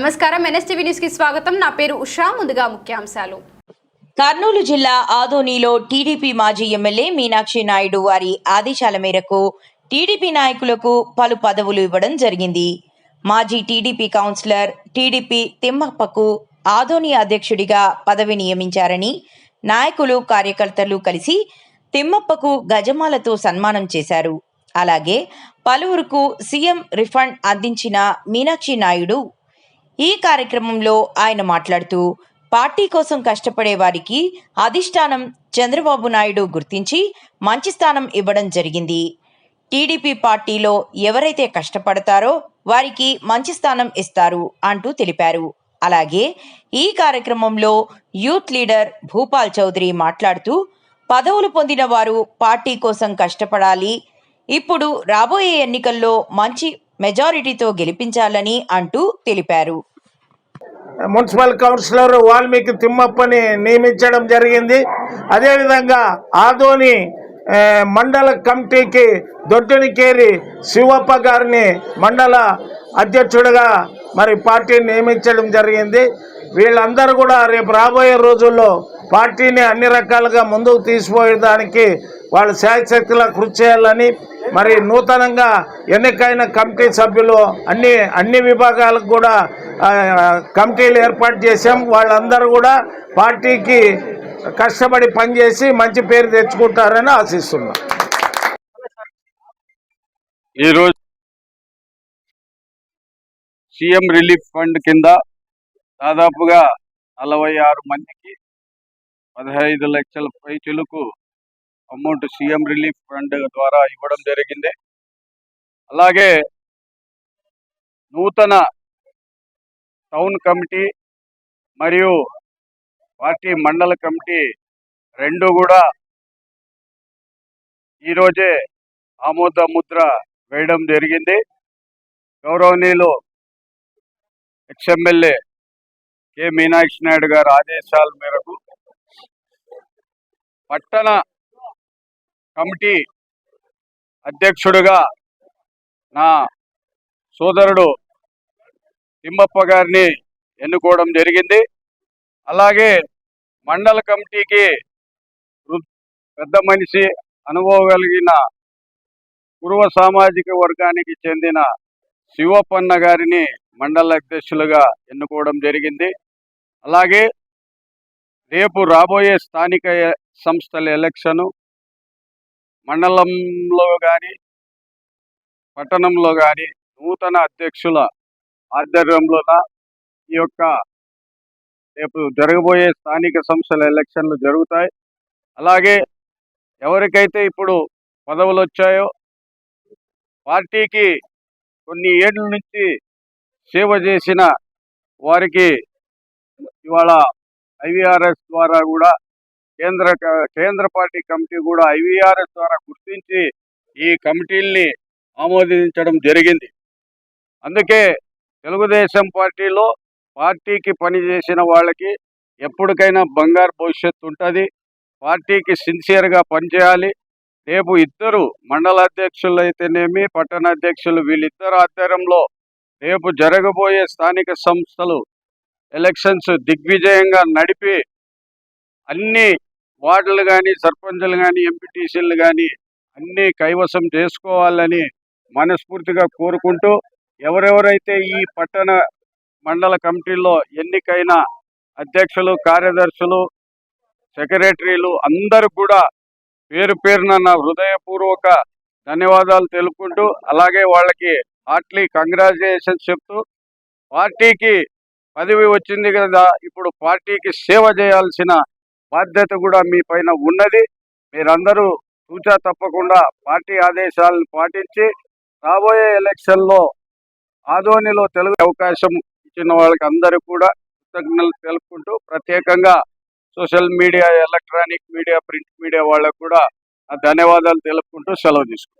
నమస్కారం. ఎన్ఎస్టీవీ న్యూస్కి స్వాగతం. నా పేరు ఉషా. ముందుగా ముఖ్యాంశాలు. కర్నూలు జిల్లా ఆదోనిలో టీడీపీ మాజీ ఎమ్మెల్యే మీనాక్షి నాయుడు వారి ఆదేశాల మేరకు టీడీపీ నాయకులకు పలు పదవులు ఇవ్వడం జరిగింది. మాజీ టీడీపీ కౌన్సిలర్ టీడీపీ తిమ్మప్పకు ఆదోని అధ్యక్షుడిగా పదవి నియమించారని నాయకులు కార్యకర్తలు కలిసి తిమ్మప్పకు గజమాలతో సన్మానం చేశారు. అలాగే పలువురుకు సీఎం రిఫండ్ అందించిన మీనాక్షి నాయుడు ఈ కార్యక్రమంలో ఆయన మాట్లాడుతూ పార్టీ కోసం కష్టపడే వారికి అధిష్టానం చంద్రబాబు నాయుడు గుర్తించి మంచి స్థానం ఇవ్వడం జరిగింది. టీడీపీ పార్టీలో ఎవరైతే కష్టపడతారో వారికి మంచి స్థానం ఇస్తారు అంటూ తెలిపారు. అలాగే ఈ కార్యక్రమంలో యూత్ లీడర్ భూపాల్ చౌదరి మాట్లాడుతూ పదవులు పొందిన వారు పార్టీ కోసం కష్టపడాలి ఇప్పుడు రాబోయే ఎన్నికల్లో మంచి మెజారిటీతో గెలిపించాలని అంటూ తెలిపారు. మున్సిపల్ కౌన్సిలర్ వాల్మీకి తిమ్మప్పని నియమించడం జరిగింది. అదేవిధంగా ఆదోని మండల కమిటీకి దొడ్డునికేరి శివప్ప గారిని మండల అధ్యక్షుడిగా మరి పార్టీని నియమించడం జరిగింది. వీళ్ళందరూ కూడా రేపు రాబోయే రోజుల్లో పార్టీని అన్ని రకాలుగా ముందుకు తీసిపోయేదానికి వాళ్ళు శాయశక్తిలా కృషి చేయాలని మరి నూతనంగా ఎన్నికైన కమిటీ సభ్యులు అన్ని అన్ని విభాగాలకు కూడా కమిటీలు ఏర్పాటు చేశాం. వాళ్ళందరూ కూడా పార్టీకి కష్టపడి పనిచేసి మంచి పేరు తెచ్చుకుంటారని ఆశిస్తున్నాం. ఈరోజు సీఎం రిలీఫ్ ఫండ్ కింద దాదాపుగా నలభై ఆరు మందికి పదహైదు లక్షల పైచులకు అమౌంట్ సీఎం రిలీఫ్ ఫండ్ ద్వారా ఇవ్వడం జరిగింది. అలాగే నూతన టౌన్ కమిటీ మరియు పార్టీ మండల కమిటీ రెండు కూడా ఈరోజే ఆమోద ముద్ర వేయడం జరిగింది. గౌరవనీయులు ఎక్స్ఎమ్మెల్యే కె మీనాక్షి నాయుడు గారి ఆదేశాల మేరకు పట్టణ కమిటీ అధ్యక్షుడుగా నా సోదరుడు తిమ్మప్ప గారిని ఎన్నుకోవడం జరిగింది. అలాగే మండల కమిటీకి పెద్ద మనిషి అనుభవం కలిగిన పూర్వ సామాజిక వర్గానికి చెందిన శివపన్న గారిని మండల అధ్యక్షులుగా ఎన్నుకోవడం జరిగింది. అలాగే రేపు రాబోయే స్థానిక సంస్థల ఎలక్షను మండలంలో కానీ పట్టణంలో కానీ నూతన అధ్యక్షుల ఆధ్వర్యంలోన ఈ యొక్క రేపు జరగబోయే స్థానిక సంస్థల ఎలక్షన్లు జరుగుతాయి. అలాగే ఎవరికైతే ఇప్పుడు పదవులు వచ్చాయో పార్టీకి కొన్ని ఏళ్ళ నుంచి సేవ చేసిన వారికి ఇవాళ ఐవీఆర్ఎస్ ద్వారా కూడా కేంద్ర కేంద్ర పార్టీ కమిటీ కూడా ఐవీఆర్ఎస్ ద్వారా గుర్తించి ఈ కమిటీల్ని ఆమోదించడం జరిగింది. అందుకే తెలుగుదేశం పార్టీలో పార్టీకి పనిచేసిన వాళ్ళకి ఎప్పటికైనా బంగారు భవిష్యత్తు ఉంటుంది. పార్టీకి సిన్సియర్గా పనిచేయాలి రేపు ఇద్దరు మండల అధ్యక్షులు అయితేనేమి పట్టణ అధ్యక్షులు వీళ్ళిద్దరు ఆధ్వర్యంలో రేపు జరగబోయే స్థానిక సంస్థలు ఎలక్షన్స్ దిగ్విజయంగా నడిపి అన్ని వార్డులు కానీ సర్పంచులు కానీ ఎంపీటీసీలు కానీ అన్నీ కైవసం చేసుకోవాలని మనస్ఫూర్తిగా కోరుకుంటూ ఎవరెవరైతే ఈ పట్టణ మండల కమిటీల్లో ఎన్నికైన అధ్యక్షులు కార్యదర్శులు సెక్రటరీలు అందరూ కూడా పేరు పేరున నా హృదయపూర్వక ధన్యవాదాలు తెలుపుకుంటూ అలాగే వాళ్ళకి హార్ట్లీ కంగ్రాచులేషన్స్ చెప్తూ పార్టీకి పదవి వచ్చింది కదా ఇప్పుడు పార్టీకి సేవ చేయాల్సిన బాధ్యత కూడా మీ పైన ఉన్నది. మీరందరూ సూచా తప్పకుండా పార్టీ ఆదేశాలను పాటించి రాబోయే ఎలక్షన్లో ఆదోనిలో తెలుగు అవకాశం ఇచ్చిన వాళ్ళకి అందరూ కూడా కృతజ్ఞతలు తెలుపుకుంటూ ప్రత్యేకంగా social media electronic media print media వాళ్ళకు కూడా ఆ ధన్యవాదాలు తెలుపుకుంటూ సెలవు తీసుకుంటాం